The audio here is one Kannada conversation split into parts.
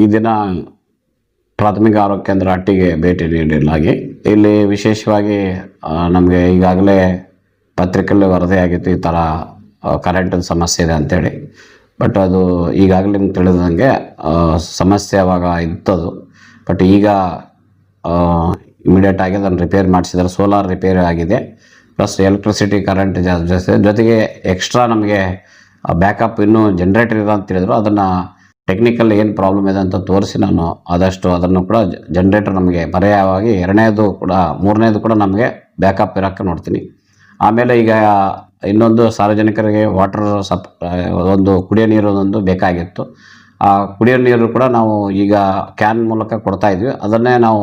ಈ ದಿನ ಪ್ರಾಥಮಿಕ ಆರೋಗ್ಯ ಕೇಂದ್ರ ಹಟ್ಟಿಗೆ ಭೇಟಿ ನೀಡಲಾಗಿ ಇಲ್ಲಿ ವಿಶೇಷವಾಗಿ ನಮಗೆ ಈಗಾಗಲೇ ಪತ್ರಿಕೆಯಲ್ಲಿ ವರದಿಯಾಗಿತ್ತು ಈ ಥರ ಕರೆಂಟಿನ ಸಮಸ್ಯೆ ಇದೆ ಅಂತೇಳಿ. ಬಟ್ ಅದು ಈಗಾಗಲೇ ನಿಮ್ಗೆ ತಿಳಿದಂಗೆ ಸಮಸ್ಯೆ ಅವಾಗ ಇತ್ತದು. ಬಟ್ ಈಗ ಇಮಿಡಿಯೇಟ್ ಆಗಿ ಅದನ್ನು ರಿಪೇರ್ ಮಾಡಿಸಿದ್ರೆ ಸೋಲಾರ್ ರಿಪೇರಿ ಆಗಿದೆ. ಪ್ಲಸ್ ಎಲೆಕ್ಟ್ರಿಸಿಟಿ ಕರೆಂಟ್ ಜಾಸ್ತಿ ಜೊತೆಗೆ ಎಕ್ಸ್ಟ್ರಾ ನಮಗೆ ಬ್ಯಾಕಪ್ ಇನ್ನೂ ಜನ್ರೇಟರ್ ಇದೆ ಅಂತ ಹೇಳಿದ್ರು. ಅದನ್ನು ಟೆಕ್ನಿಕಲ್ ಏನು ಪ್ರಾಬ್ಲಮ್ ಇದೆ ಅಂತ ತೋರಿಸಿ ನಾನು ಆದಷ್ಟು ಅದನ್ನು ಕೂಡ ಜನ್ರೇಟರ್ ನಮಗೆ ಪರ್ಯಾಯವಾಗಿ ಎರಡನೇದು ಕೂಡ, ಮೂರನೇದು ಕೂಡ ನಮಗೆ ಬ್ಯಾಕಪ್ ಇರೋಕ್ಕೆ ನೋಡ್ತೀನಿ. ಆಮೇಲೆ ಈಗ ಇನ್ನೊಂದು ಸಾರ್ವಜನಿಕರಿಗೆ ವಾಟರ್ ಸಪ್ ಒಂದು ಕುಡಿಯೋ ನೀರು ಒಂದು ಬೇಕಾಗಿತ್ತು. ಆ ಕುಡಿಯೋ ನೀರು ಕೂಡ ನಾವು ಈಗ ಕ್ಯಾನ್ ಮೂಲಕ ಕೊಡ್ತಾ ಇದ್ವಿ. ಅದನ್ನೇ ನಾವು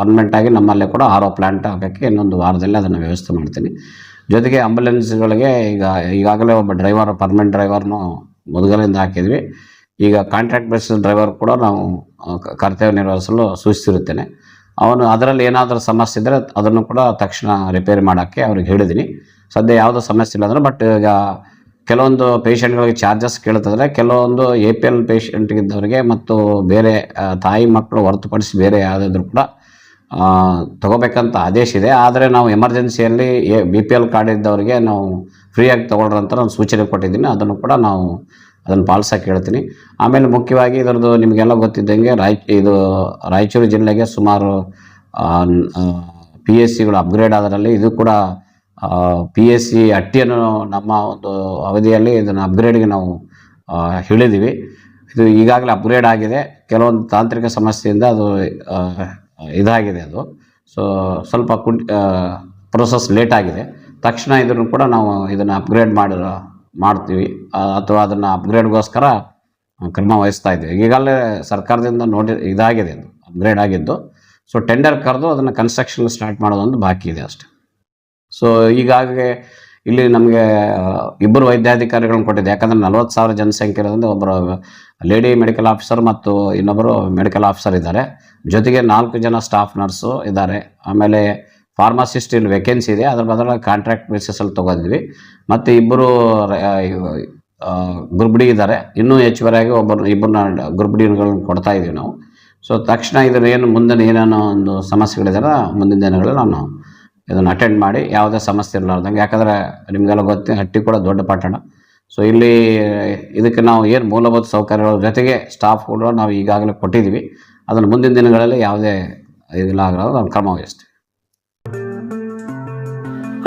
ಪರ್ಮನೆಂಟಾಗಿ ನಮ್ಮಲ್ಲೇ ಕೂಡ ಆರ್ ಒ ಪ್ಲ್ಯಾಂಟ್ ಹಾಕೋಕ್ಕೆ ಇನ್ನೊಂದು ವಾರದಲ್ಲಿ ಅದನ್ನು ವ್ಯವಸ್ಥೆ ಮಾಡ್ತೀನಿ. ಜೊತೆಗೆ ಆಂಬುಲೆನ್ಸ್ಗಳಿಗೆ ಈಗ ಈಗಾಗಲೇ ಒಬ್ಬ ಡ್ರೈವರ್ ಪರ್ಮನೆಂಟ್ ಡ್ರೈವರ್ನು ಮೊದಲಿಂದ ಹಾಕಿದ್ವಿ. ಈಗ ಕಾಂಟ್ರಾಕ್ಟ್ ಬೇಸಿಸ್ ಡ್ರೈವರ್ ಕೂಡ ನಾವು ಕರ್ತವ್ಯ ನಿರ್ವಹಿಸಲು ಸೂಚಿಸಿರುತ್ತೇನೆ. ಅವನು ಅದರಲ್ಲಿ ಏನಾದರೂ ಸಮಸ್ಯೆ ಇದ್ದರೆ ಅದನ್ನು ಕೂಡ ತಕ್ಷಣ ರಿಪೇರಿ ಮಾಡೋಕ್ಕೆ ಅವ್ರಿಗೆ ಹೇಳಿದ್ದೀನಿ. ಸದ್ಯ ಯಾವುದೋ ಸಮಸ್ಯೆ ಇಲ್ಲ ಅಂದರೆ ಬಟ್ ಈಗ ಕೆಲವೊಂದು ಪೇಷಂಟ್ಗಳಿಗೆ ಚಾರ್ಜಸ್ ಕೇಳ್ತಿದ್ರೆ ಕೆಲವೊಂದು ಎ ಪಿ ಎಲ್ ಪೇಷಂಟ್ಗಿದ್ದವರಿಗೆ ಮತ್ತು ಬೇರೆ ತಾಯಿ ಮಕ್ಕಳು ಹೊರತುಪಡಿಸಿ ಬೇರೆ ಯಾವುದಾದ್ರೂ ಕೂಡ ತಗೋಬೇಕಂತ ಆದೇಶ ಇದೆ. ಆದರೆ ನಾವು ಎಮರ್ಜೆನ್ಸಿಯಲ್ಲಿ A B P L card ಇದ್ದವರಿಗೆ ನಾವು ಫ್ರೀಯಾಗಿ ತೊಗೊಳ್ರಂತ ನಾನು ಸೂಚನೆ ಕೊಟ್ಟಿದ್ದೀನಿ. ಅದನ್ನು ಕೂಡ ನಾವು ಅದನ್ನು ಪಾಲಿಸೋಕೆ ಹೇಳ್ತೀನಿ ಆಮೇಲೆ ಮುಖ್ಯವಾಗಿ ಇದರದ್ದು ನಿಮಗೆಲ್ಲ ಗೊತ್ತಿದ್ದಂಗೆ ರಾಯ್, ಇದು ರಾಯಚೂರು ಜಿಲ್ಲೆಗೆ ಸುಮಾರು ಪಿ ಎಸ್ ಸಿಗಳು ಅಪ್ಗ್ರೇಡ್ ಆದರಲ್ಲಿ ಇದು ಕೂಡ ಪಿ ಎಸ್ ಸಿ ಅಟ್ಟಿಯನ್ನು ನಮ್ಮ ಒಂದು ಅವಧಿಯಲ್ಲಿ ಇದನ್ನು ಅಪ್ಗ್ರೇಡ್ಗೆ ನಾವು ಹೇಳಿದ್ದೀವಿ ಇದು ಈಗಾಗಲೇ ಅಪ್ಗ್ರೇಡ್ ಆಗಿದೆ. ಕೆಲವೊಂದು ತಾಂತ್ರಿಕ ಸಮಸ್ಯೆಯಿಂದ ಅದು ಇದಾಗಿದೆ ಅದು. ಸೊ ಸ್ವಲ್ಪ ಕುಂಟ್ ಪ್ರೊಸೆಸ್ ಲೇಟ್ ಆಗಿದೆ. ತಕ್ಷಣ ಇದನ್ನು ಕೂಡ ನಾವು ಇದನ್ನು ಅಪ್ಗ್ರೇಡ್ ಮಾಡಿ ಮಾಡ್ತೀವಿ ಅಥವಾ ಅದನ್ನು ಅಪ್ಗ್ರೇಡ್ಗೋಸ್ಕರ ಕ್ರಮ ವಹಿಸ್ತಾ ಇದ್ದೀವಿ. ಈಗಾಗಲೇ ಸರ್ಕಾರದಿಂದ ನೋಡಿ ಇದಾಗಿದೆ ಅದು ಅಪ್ಗ್ರೇಡ್ ಆಗಿದ್ದು. ಸೊ ಟೆಂಡರ್ ಕರೆದು ಅದನ್ನು ಕನ್ಸ್ಟ್ರಕ್ಷನ್ ಸ್ಟಾರ್ಟ್ ಮಾಡೋದೊಂದು ಬಾಕಿ ಇದೆ ಅಷ್ಟೆ. ಸೊ ಈಗಾಗಲೇ ಇಲ್ಲಿ ನಮಗೆ ಇಬ್ಬರು ವೈದ್ಯಾಧಿಕಾರಿಗಳನ್ನು ಕೊಟ್ಟಿದ್ದೆ ಯಾಕಂದರೆ ನಲ್ವತ್ತು ಸಾವಿರ ಜನಸಂಖ್ಯೆ ಇರೋದ್ರಿಂದ ಒಬ್ಬರು ಲೇಡಿ ಮೆಡಿಕಲ್ ಆಫೀಸರ್ ಮತ್ತು ಇನ್ನೊಬ್ಬರು ಮೆಡಿಕಲ್ ಆಫೀಸರ್ ಇದ್ದಾರೆ. ಜೊತೆಗೆ ನಾಲ್ಕು ಜನ ಸ್ಟಾಫ್ ನರ್ಸು ಇದ್ದಾರೆ. ಆಮೇಲೆ ಫಾರ್ಮಸಿಸ್ಟ್ ಇನ್ ವೇಕೆನ್ಸಿ ಇದೆ. ಅದ್ರ ಬದಲಾಗಿ ಕಾಂಟ್ರಾಕ್ಟ್ ಬೇಸಿಸಲ್ಲಿ ತೊಗೊಂಡ್ವಿ ಮತ್ತು ಇಬ್ಬರು ಗ್ರೂಪ್ ಡಿ ಇದ್ದಾರೆ. ಇನ್ನೂ ಹೆಚ್ಚುವರಿಯಾಗಿ ಒಬ್ಬರು, ಇಬ್ಬರನ್ನ ಗ್ರೂಪ್ ಡಿಗಳನ್ನ ಕೊಡ್ತಾ ಇದ್ದೀವಿ ನಾವು. ಸೊ ತಕ್ಷಣ ಇದರ ಏನು ಮುಂದಿನ ಏನೇನೋ ಒಂದು ಸಮಸ್ಯೆಗಳಿದಾರೆ, ಮುಂದಿನ ದಿನಗಳಲ್ಲಿ ನಾನು ಇದನ್ನು ಅಟೆಂಡ್ ಮಾಡಿ, ಯಾವುದೇ ಸಮಸ್ಯೆ ಇರಲಾರ್ದಂಗೆ. ಯಾಕಂದರೆ ನಿಮಗೆಲ್ಲ ಗೊತ್ತಿ, ಹಟ್ಟಿ ಕೂಡ ದೊಡ್ಡ ಪಟ್ಟಣ. ಸೊ ಇಲ್ಲಿ ಇದಕ್ಕೆ ನಾವು ಏನು ಮೂಲಭೂತ ಸೌಕರ್ಯಗಳ ಜೊತೆಗೆ ಸ್ಟಾಫ್ ಕೂಡ ನಾವು ಈಗಾಗಲೇ ಕೊಟ್ಟಿದ್ದೀವಿ. ಅದನ್ನು ಮುಂದಿನ ದಿನಗಳಲ್ಲಿ ಯಾವುದೇ ಇದಿಲ್ಲ ನಾವು ಕ್ರಮ ವಹಿಸ್ತೀವಿ.